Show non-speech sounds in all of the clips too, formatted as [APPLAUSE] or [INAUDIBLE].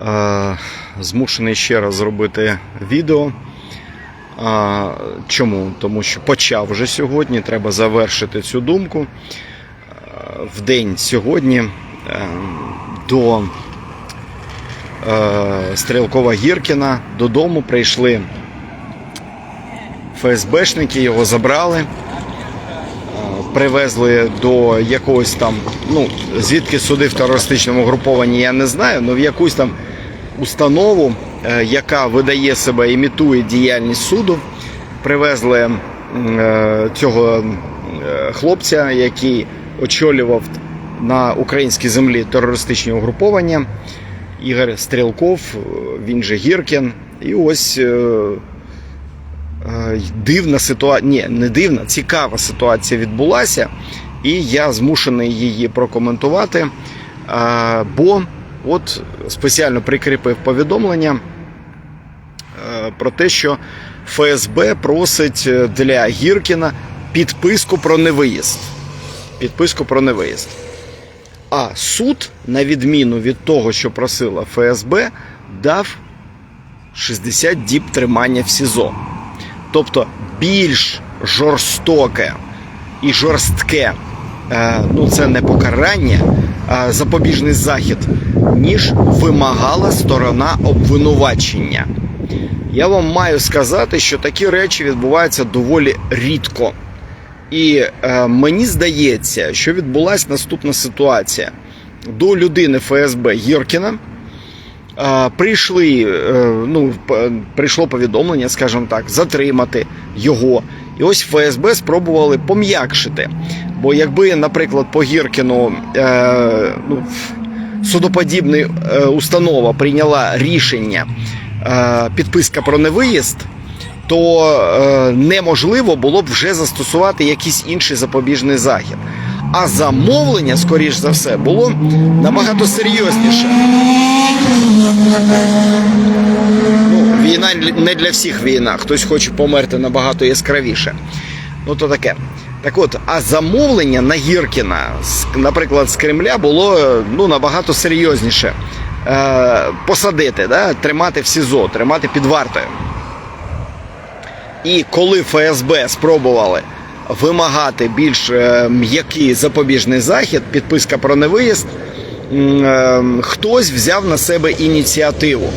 Е, Змушений ще раз зробити відео. Чому? Тому що почав вже сьогодні, треба завершити цю думку. Е, В день сьогодні е, до Стрілкова Гіркіна додому прийшли ФСБшники, його забрали, привезли до якогось там, ну, звідки суди в терористичному групованні, я не знаю, але в якусь там установу, е, яка видає себе, імітує діяльність суду. Привезли е, цього е, хлопця, який очолював на українській землі терористичні угруповання. Ігор Стрілков, він же Гіркін. І ось дивна ситуація, ні, не дивна, цікава ситуація відбулася, і я змушений її прокоментувати. е, Бо от спеціально прикріпив повідомлення е, про те, що ФСБ просить е, для Гіркіна підписку про невиїзд. Підписку про невиїзд. А суд, на відміну від того, що просила ФСБ, дав 60 діб тримання в СІЗО. Тобто більш жорстоке і жорстке, е, ну це не покарання, а запобіжний захід, ніж вимагала сторона обвинувачення. Я вам маю сказати, що такі речі відбуваються доволі рідко. І е, мені здається, що відбулася наступна ситуація. До людини ФСБ Гіркіна е, прийшли, е, ну, прийшло повідомлення, скажімо так, затримати його. І ось ФСБ спробували пом'якшити. Бо якби, наприклад, по Гіркіну е, ну, судоподібна е, установа прийняла рішення підписка про невиїзд, то е, неможливо було б вже застосувати якийсь інший запобіжний захід. А замовлення, скоріш за все, було набагато серйозніше. Ну, війна не для всіх війна. Хтось хоче померти набагато яскравіше. Ну то таке. Так от, а замовлення на Гіркіна, наприклад, з Кремля було ну, набагато серйозніше. Е, посадити, да? тримати в СІЗО, тримати під вартою. І коли ФСБ спробували вимагати більш е, м'який запобіжний захід, підписка про невиїзд, е, хтось взяв на себе ініціативу.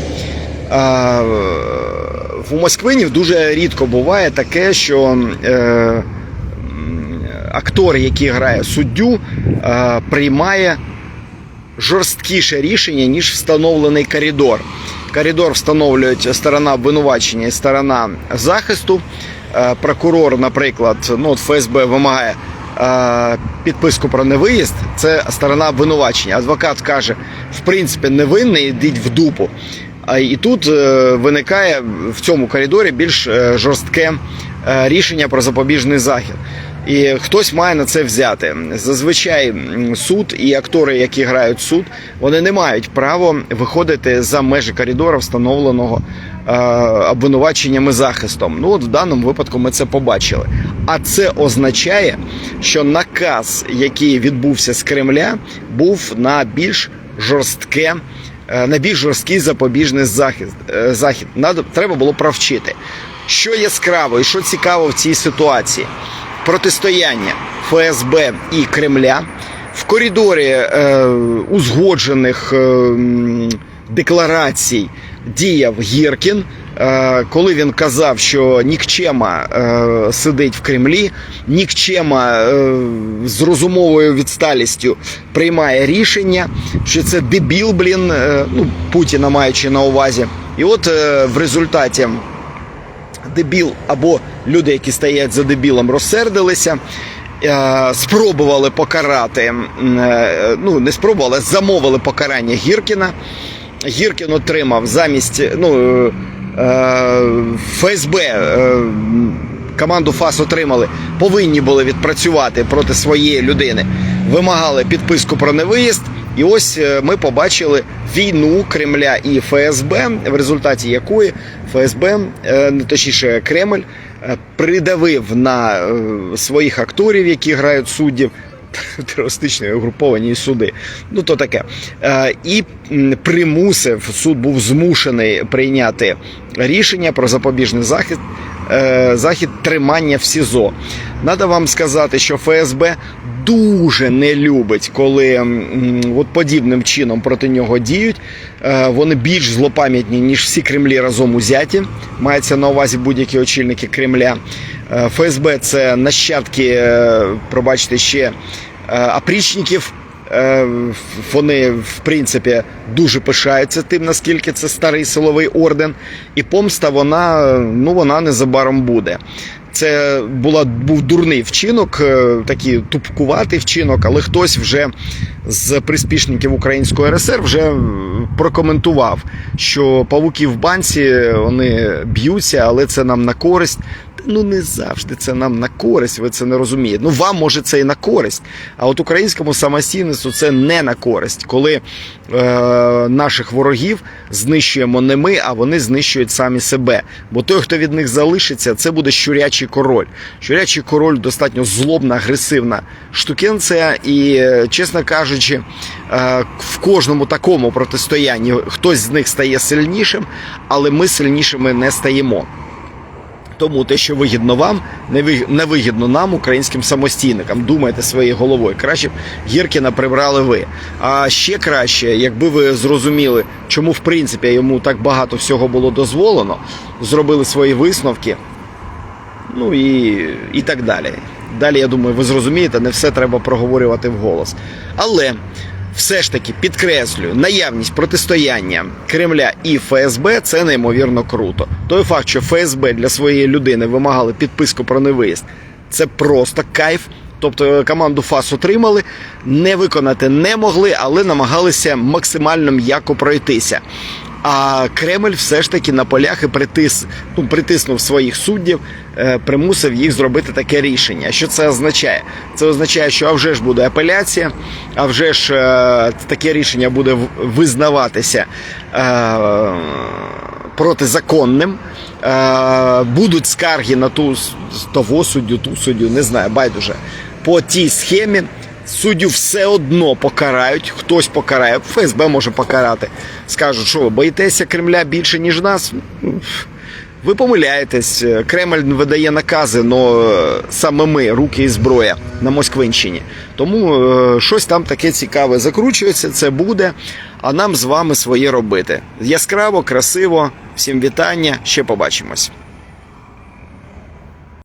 А, в Москвині дуже рідко буває таке, що е, актор, який грає суддю, е, приймає жорсткіше рішення, ніж встановлений коридор. Коридор встановлюють сторона обвинувачення і сторона захисту. Е, Прокурор, наприклад, ну от ФСБ вимагає е, підписку про невиїзд. Це сторона обвинувачення. Адвокат каже, в принципі, невинний, йдіть в дупу. І тут е, виникає в цьому коридорі більш жорстке рішення про запобіжний захід. І хтось має на це взяти. Зазвичай суд і актори, які грають суд, вони не мають права виходити за межі коридора, встановленого е, обвинуваченням і захистом. Ну от в даному випадку ми це побачили. А це означає, що наказ, який відбувся з Кремля, був на більш жорстке. е, На більш жорсткий запобіжний захист, е, захід треба було провчити. Що яскраво і що цікаво в цій ситуації? протистояння ФСБ і Кремля в коридорі е, узгоджених е, декларацій діяв Гіркін. Е, коли він казав, що нікчема е, сидить в Кремлі, нікчема е, з розумовою відсталістю приймає рішення, що це дебіл, блін, ну Путіна маючи на увазі. І от в результаті дебіл або люди, які стоять за дебілом, розсердилися. Спробували покарати, ну не спробували, замовили покарання Гіркіна. Гіркін отримав замість ну, е, е, ФСБ е, команду ФАС отримали, повинні були відпрацювати проти своєї людини. Вимагали підписку про невиїзд. І ось ми побачили війну Кремля і ФСБ, в результаті якої ФСБ, не точніше Кремль, придавив на своїх акторів, які грають суддів, [LAUGHS] терористичні угруповані суди. Ну то таке. Е, І примусив суд був змушений прийняти рішення про запобіжний захід. е, Захід тримання в СІЗО. Надо вам сказати, що ФСБ дуже не любить, коли от подібним чином проти нього діють. Е, Вони більш злопам'ятні, ніж всі Кремлі разом узяті. Мається на увазі будь-які очільники Кремля. Е, ФСБ це нащадки, е, пробачте, ще е, опрічників. Вони, в принципі, дуже пишаються тим, наскільки це старий силовий орден, і помста вона, ну, вона незабаром буде. Це була, був дурний вчинок, такий тупкуватий вчинок, але хтось вже з приспішників Української РСР вже прокоментував, що павуки в банці вони б'ються, але це нам на користь. Ну не завжди це нам на користь, ви це не розумієте. Ну вам може це і на користь, а от українському самостійництву це не на користь, коли е, наших ворогів знищуємо не ми, а вони знищують самі себе. Бо той, хто від них залишиться, це буде щурячий король. Щурячий король достатньо злобна, агресивна штукенція, і, е, чесно кажучи, е, в кожному такому протистоянні хтось з них стає сильнішим, але ми сильнішими не стаємо. Тому те, що вигідно вам, не ви- вигідно нам, українським самостійникам. Думайте своєю головою. Краще б Гіркіна прибрали ви. А ще краще, якби ви зрозуміли, чому в принципі йому так багато всього було дозволено, зробили свої висновки. Ну і, і так далі. Далі, я думаю, ви зрозумієте, не все треба проговорювати вголос. Але все ж таки підкреслюю, наявність протистояння Кремля і ФСБ це неймовірно круто. Той факт, що ФСБ для своєї людини вимагали підписку про невиїзд, це просто кайф. Тобто команду ФАС отримали, не виконати не могли, але намагалися максимально м'яко пройтися. А Кремль все ж таки на полях і притис, ну, притиснув своїх суддів, е, примусив їх зробити таке рішення. Що це означає? Це означає, що а вже ж буде апеляція, а вже ж е, таке рішення буде визнаватися е, протизаконним. Будуть скарги на ту того суддю, ту суддю, не знаю, байдуже. По тій схемі суддю все одно покарають, хтось покарає, ФСБ може покарати. Скажуть, що ви боїтеся Кремля більше, ніж нас. Ну, Ви помиляєтесь, Кремль видає накази, але саме ми, руки і зброя на Москвинщині. Тому е, щось там таке цікаве закручується, це буде. А нам з вами своє робити. Яскраво, красиво. Всім вітання, ще побачимось.